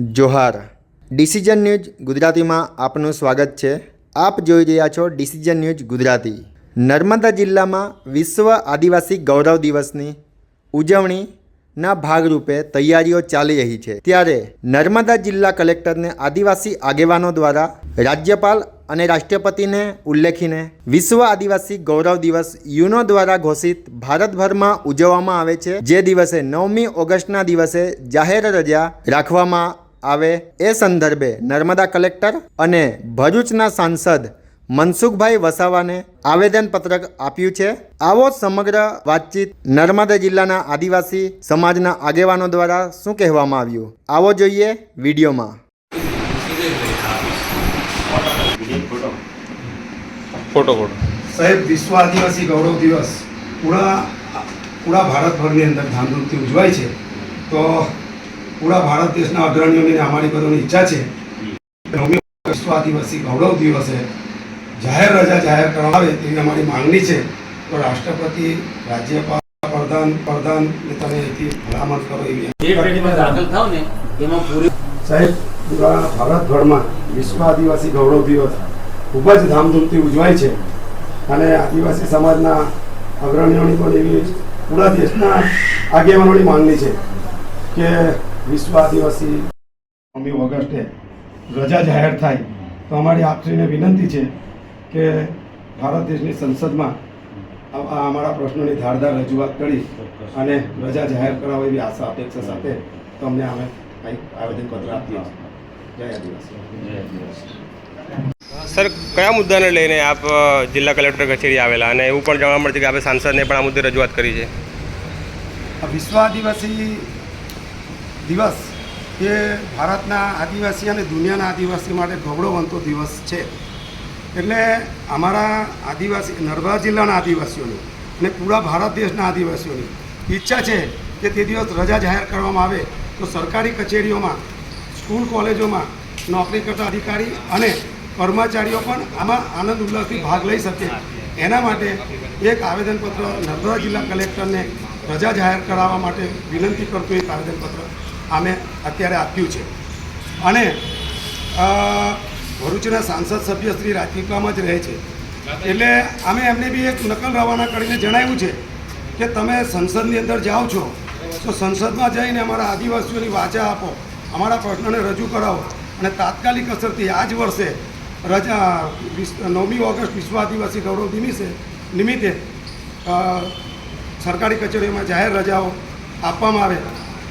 Johar. Decision news ગુજરાતીમાં આપનું સ્વાગત છે. આપ જોઈ રહ્યા છો ડિસિઝન ન્યૂઝ ગુજરાતી. નર્મદા જિલ્લામાં વિશ્વ આદિવાસી ગૌરવ દિવસની ઉજવણીના ભાગરૂપે તૈયારીઓ ચાલી રહી છે. ત્યારે નર્મદા જિલ્લા કલેક્ટરને આદિવાસી આગેવાનો દ્વારા રાજ્યપાલ અને રાષ્ટ્રપતિને ઉલ્લેખીને વિશ્વ આદિવાસી ગૌરવ દિવસ યુનો દ્વારા ઘોષિત ભારતભરમાં ઉજવવામાં આવે છે. જે દિવસે નવમી ઓગસ્ટના દિવસે જાહેર રજા રાખવામાં આવે એ સંદર્ભે નર્મદા કલેક્ટર અને ભરૂચના સાંસદ મનસુખભાઈ વસાવાને આવેદનપત્રક આપ્યું છે. આવો સમગ્ર વાતચીત નર્મદા જિલ્લાના આદિવાસી સમાજના આગેવાનો દ્વારા શું કહેવામાં આવ્યું? આવો જોઈએ વિડીયોમાં. Photo photo. સાહેબ વિશ્વ આદિવાસી ગૌરવ દિવસ. પૂરા પૂરા ભારતભરની અંદર ધામધૂમથી ઉજવાય છે. તો પૂરા ભારત દેશના અગ્રણીઓની અમારી બધાની ઈચ્છા છે. નવમી વિશ્વ આદિવાસી ગૌરવ દિવસે જાહેર રજા જાહેર કરવામાં આવે તેવી અમારી માંગણી છે. તો રાષ્ટ્રપતિ રાજ્યપાલ પ્રધાન પ્રધાન ને તમે એથી ભલામણ કરો એવી દાખલ થાવ ને એમાં પૂરી સાહેબ પૂરા ભારતભરમાં વિશ્વ આદિવાસી ગૌરવ દિવસ ખૂબ જ ધામધૂમથી ઉજવાય છે. અને આદિવાસી સમાજના અગ્રણીઓની પણ એવી પૂરા દેશના આગેવાનોની માંગણી છે કે વિશ્વ આદિવાસી નવમી ઓગસ્ટે રજા જાહેર થાય તો અમારી આપશ્રીને વિનંતી છે કે ભારત દેશની સંસદમાં આ અમારા પ્રશ્નોની ધારદાર રજૂઆત કરી અને રજા જાહેર કરાવો એવી આશા અપેક્ષા સાથે તમને અમે કંઈક આવેદનપત્ર આપીએ છીએ. જય આદિવાસી. સર કયા મુદ્દાને લઈને આપ જિલ્લા કલેક્ટર કચેરી આવેલા? અને એવું પણ જાણવા મળશે કે આપણે સાંસદને પણ આ મુદ્દે રજૂઆત કરી છે. વિશ્વ આદિવાસી દિવસ એ ભારતના આદિવાસી અને દુનિયાના આદિવાસી માટે ગૌરવવંતો દિવસ છે. એટલે અમારા આદિવાસી, નર્મદા જિલ્લાના આદિવાસીઓની અને પૂરા ભારત દેશના આદિવાસીઓની ઈચ્છા છે કે તે દિવસ રજા જાહેર કરવામાં આવે તો સરકારી કચેરીઓમાં, સ્કૂલ કોલેજોમાં નોકરી કરતા અધિકારી અને કર્મચારીઓ પણ આમાં આનંદ ઉલ્લાસથી ભાગ લઈ શકે. એના માટે એક આવેદનપત્ર નર્મદા જિલ્લા કલેક્ટરને રજા જાહેર કરાવવા માટે વિનંતી કરતું એક આવેદનપત્ર. અમે અત્યારે આપ્યું છે. અને ભરૂચના સાંસદ સભ્ય શ્રી રાજપીપળામાં જ રહે છે. એટલે અમે એમને બી એક નકલ રવાના કરીને જણાવ્યું છે કે તમે સંસદની અંદર જાઓ છો, તો સંસદમાં જઈને અમારા આદિવાસીઓની વાચા આપો, અમારા પ્રશ્નોને રજૂ કરાવો. અને તાત્કાલિક અસરથી આ જ વર્ષે રજા નવમી ઓગસ્ટ વિશ્વ આદિવાસી ગૌરવ નિમિત્તે નિમિત્તે સરકારી કચેરીઓમાં જાહેર રજાઓ આપવામાં આવે.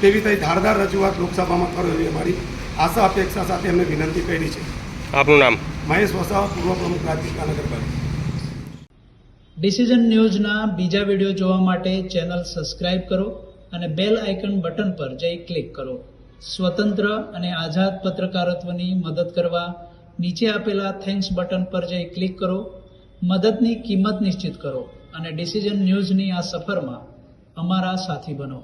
તેવી થઈ ધારદાર રજૂઆત લોકસભામાં કરો એવી અમારી આશા અપેક્ષા સાથે એમને વિનંતી કરી છે. આપનું નામ? મહેશ વસાવા પૂર્વ પ્રમુખ રાજપીપળા નગરપાલિકા. ડિસિઝન ન્યૂઝના બીજા વીડિયો જોવા માટે ચેનલ સબસ્ક્રાઇબ કરો અને બેલ આઇકન બટન પર જઈ ક્લિક કરો. સ્વતંત્ર અને આઝાદ પત્રકારત્વની મદદ કરવા નીચે આપેલા થેન્ક્સ બટન પર જઈ ક્લિક કરો. મદદની કિંમત નિશ્ચિત કરો અને ડિસિઝન ન્યૂઝની આ સફરમાં અમારા સાથી બનો.